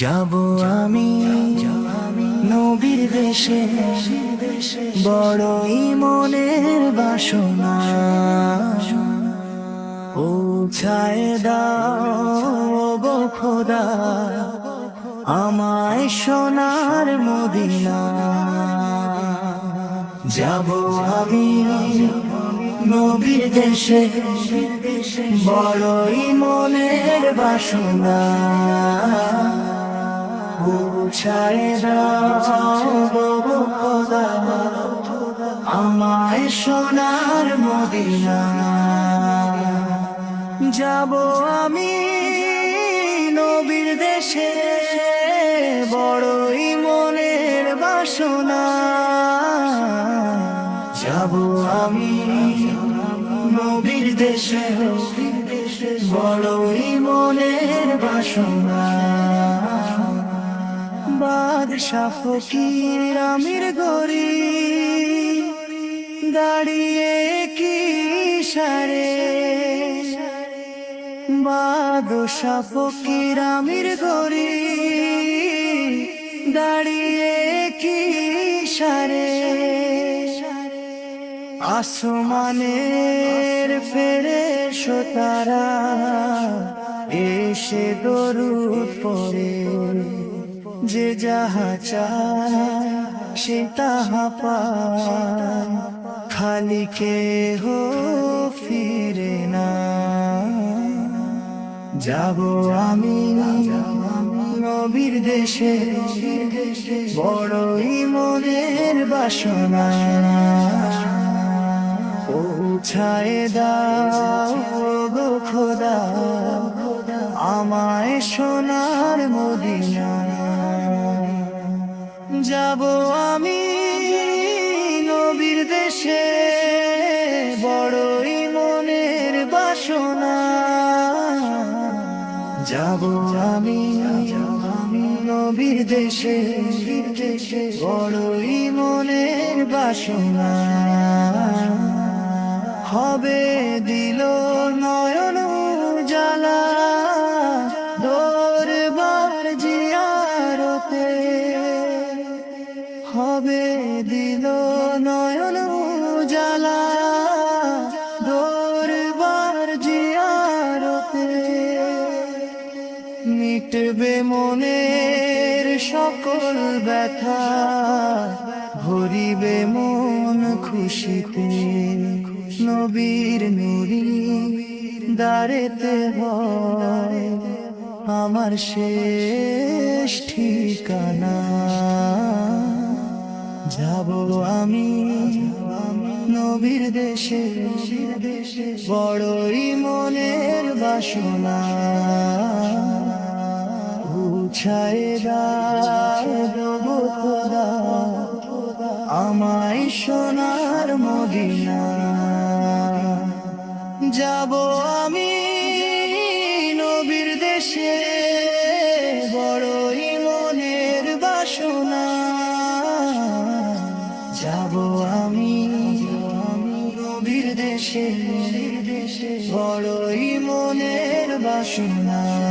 যাব আমি নবীর দেশে, বড়ই মনের বাসনা। পৌঁছায় দাও গো খোদা, আমায় সোনার মদিনা। যাব আমি নবীর দেশে, বড়ই মনের বাসনা। পৌঁছায় খোদা। আমায় সোনার মদিনা। যাব আমি নবীর দেশে, বড়ই মনের বাসনা। যাব আমি নবীর দেশে, বড়ই মনের বাসনা। বাদশা ফকির, আমির গরি দাঁড়িয়ে কি সারে? বাদশা ফকির, আমির গরি দাঁড়িয়ে কি সারে? আসমানের ফেরে সোতারা এসে দরুদ পড়ে। যে যাহা চায়, সে তাহা পায়। খালি হো ফিরে না। যাব আমি নবীর দেশে, বড়ই মনের বাসনা। পৌঁছায় দাও খোদা, আমায় সোনার মদিনা। যাব আমি নবীর দেশে, বড়ই মনের বাসনা। যাব আমি আমি নবীর দেশে, বড়ই মনের বাসনা। হবে দিল মিটবে মনের সকল ব্যথা, ভরিবে মন খুশিতে। নবীর নুরি দাঁড়েতে হয় আমার শেষ ঠিকানা। যাব আমি নবীর দেশে, বড়ই মনের বাসনা। আমায় সোনার মদিনা। যাব আমি নবীর দেশে, বড়ই মনের বাসনা। যাব আমি নবীর দেশে, বড়ই মনের বাসনা।